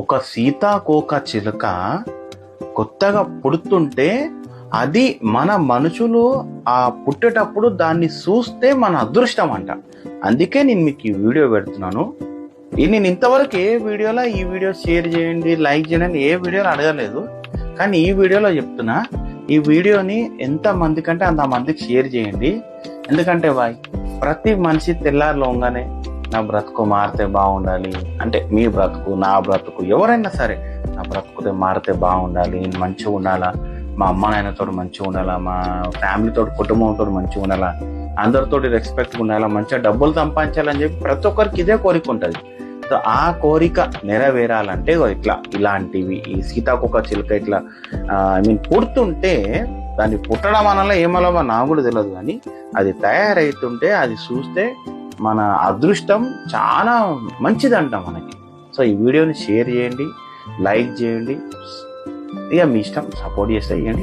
ఒక సీతాకోక చిలుక కొత్తగా పుడుతుంటే అది మన మనుషులు ఆ పుట్టేటప్పుడు దాన్ని చూస్తే మన అదృష్టం అంట. అందుకే నేను మీకు ఈ వీడియో పెడుతున్నాను. ఇది నేను ఇంతవరకు ఏ వీడియోలో ఈ వీడియో షేర్ చేయండి లైక్ చేయండి ఏ వీడియోలో అడగలేదు. కానీ ఈ వీడియోలో చెప్తున్నా ఈ వీడియోని ఎంత మంది కంటే అంత మందికి షేర్ చేయండి. ఎందుకంటే బాయ్ ప్రతి మనిషి తెల్లారులోగానే నా బ్రతుకు మారితే బాగుండాలి. అంటే మీ బ్రతుకు నా బ్రతుకు ఎవరైనా సరే నా బ్రతుకుతే మారితే బాగుండాలి. మంచిగా ఉండాలా? మా అమ్మ నాయనతో మంచిగా ఉండాలా? మా ఫ్యామిలీతో కుటుంబంతో మంచిగా ఉండాలా? అందరితో రెస్పెక్ట్ ఉండాలా? మంచిగా డబ్బులు సంపాదించాలని చెప్పి ప్రతి ఒక్కరికి ఇదే కోరిక ఉంటుంది. సో ఆ కోరిక నెరవేరాలంటే ఇట్లా ఇలాంటివి ఈ సీతాకొక చిలుక ఇట్లా ఐ మీన్ పుడుతుంటే దాన్ని పుట్టడం అనలా ఏమలవా నాకు కూడా తెలియదు కానీ అది తయారైతుంటే అది చూస్తే మన అదృష్టం చాలా మంచిదంట మనకి. సో ఈ వీడియోని షేర్ చేయండి లైక్ చేయండి ఇక మీ ఇష్టం సపోర్ట్ చేస్తే చేయండి